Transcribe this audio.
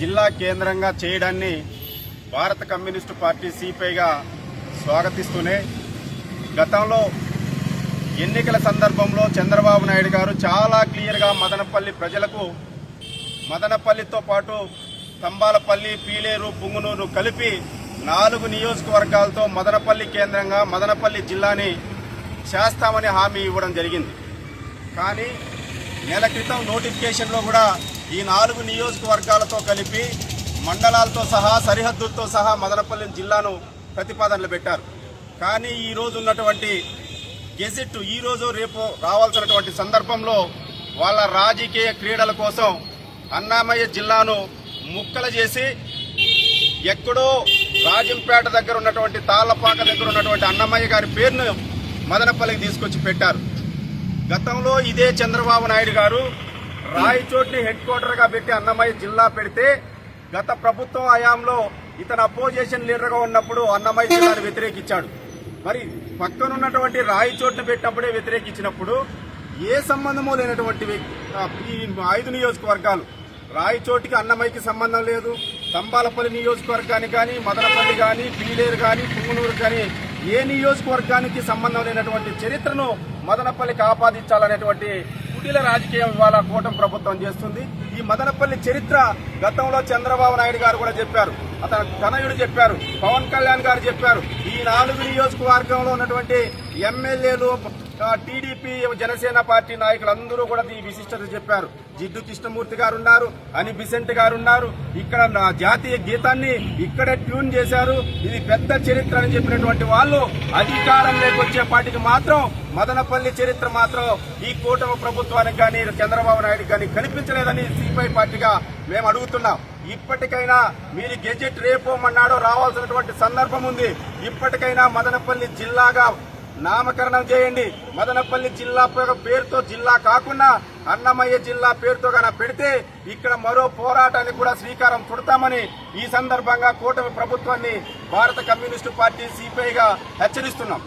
జిల్లా కేంద్రంగా చేయడాన్ని భారత కమ్యూనిస్టు పార్టీ సిపిఐగా స్వాగతిస్తూనే గతంలో ఎన్నికల సందర్భంలో చంద్రబాబు నాయుడు గారు చాలా క్లియర్గా మదనపల్లి ప్రజలకు మదనపల్లితో పాటు తంబాలపల్లి పీలేరు పుంగునూరు కలిపి నాలుగు నియోజకవర్గాలతో మదనపల్లి కేంద్రంగా మదనపల్లి జిల్లాని చేస్తామని హామీ ఇవ్వడం జరిగింది. కానీ నెల క్రితం నోటిఫికేషన్లో కూడా ఈ నాలుగు నియోజకవర్గాలతో కలిపి మండలాలతో సహా సరిహద్దులతో సహా మదనపల్లి జిల్లాను ప్రతిపాదనలు పెట్టారు. కానీ ఈరోజు ఉన్నటువంటి గెజిట్ ఈ రోజు రేపు రావాల్సినటువంటి సందర్భంలో వాళ్ళ రాజకీయ క్రీడల కోసం అన్నామయ్య జిల్లాను ముక్కలు చేసి ఎక్కడో రాజంపేట దగ్గర ఉన్నటువంటి తాళ్ళపాక దగ్గర ఉన్నటువంటి అన్నమయ్య గారి పేరును మదనపల్లికి తీసుకొచ్చి పెట్టారు. గతంలో ఇదే చంద్రబాబు నాయుడు గారు రాయచోటిని హెడ్ క్వార్టర్గా పెట్టి అన్నమయ్య జిల్లా పెడితే గత ప్రభుత్వం హయాంలో ఇతను అపోజిషన్ లీడర్గా ఉన్నప్పుడు అన్నమయ్య జిల్లాను వ్యతిరేకించాడు. మరి పక్కనున్నటువంటి రాయచోటిని పెట్టినప్పుడే వ్యతిరేకించినప్పుడు ఏ సంబంధము లేనటువంటి ఈ ఐదు నియోజకవర్గాలు రాయచోటికి అన్నమయ్యకి సంబంధం లేదు తంబాలపల్లి నియోజకవర్గానికి కానీ మదనపల్లి కానీ పీలేరు కానీ పుంగునూరు కానీ ఏ నియోజకవర్గానికి సంబంధం లేనటువంటి చరిత్రను మదనపల్లికి ఆపాదించాలనేటువంటి కుటీల రాజకీయం ఇవాళ కూటమి ప్రభుత్వం చేస్తుంది. ఈ మదనపల్లి చరిత్ర గతంలో చంద్రబాబు నాయుడు గారు కూడా చెప్పారు. అతను తనయుడు చెప్పారు. పవన్ కళ్యాణ్ గారు చెప్పారు. ఈ నాలుగు నియోజకవర్గంలో ఉన్నటువంటి ఎమ్మెల్యేలు టీడీపీ జనసేన పార్టీ నాయకులందరూ కూడా ఈ విశిష్టత చెప్పారు. జిడ్డు కృష్ణమూర్తి గారు ఉన్నారు అని బిసెంట్ గారు ఉన్నారు. ఇక్కడ నా జాతీయ గీతాన్ని ఇక్కడే ట్యూన్ చేశారు. ఇది పెద్ద చరిత్ర అని చెప్పినటువంటి వాళ్ళు అధికారంలోకి వచ్చే పార్టీకి మాత్రం మదనపల్లి చరిత్ర మాత్రం ఈ కూటమి ప్రభుత్వానికి కానీ చంద్రబాబు నాయుడు కానీ కనిపించలేదని సిపిఐ పార్టీగా మేము అడుగుతున్నాం. ఇప్పటికైనా మీరు గెజెట్ రేపు మన్నాడో రావాల్సినటువంటి సందర్భం ఉంది. ఇప్పటికైనా మదనపల్లి జిల్లాగా నామకరణం చేయండి. మదనపల్లి జిల్లా పేరుతో జిల్లా కాకుండా అన్నమయ్య జిల్లా పేరుతో గన పెడితే ఇక్కడ మరో పోరాటానికి కూడా శ్రీకారం చుడతామని ఈ సందర్భంగా కూటమి ప్రభుత్వాన్ని భారత కమ్యూనిస్టు పార్టీ సిపిఐగా హెచ్చరిస్తున్నాం.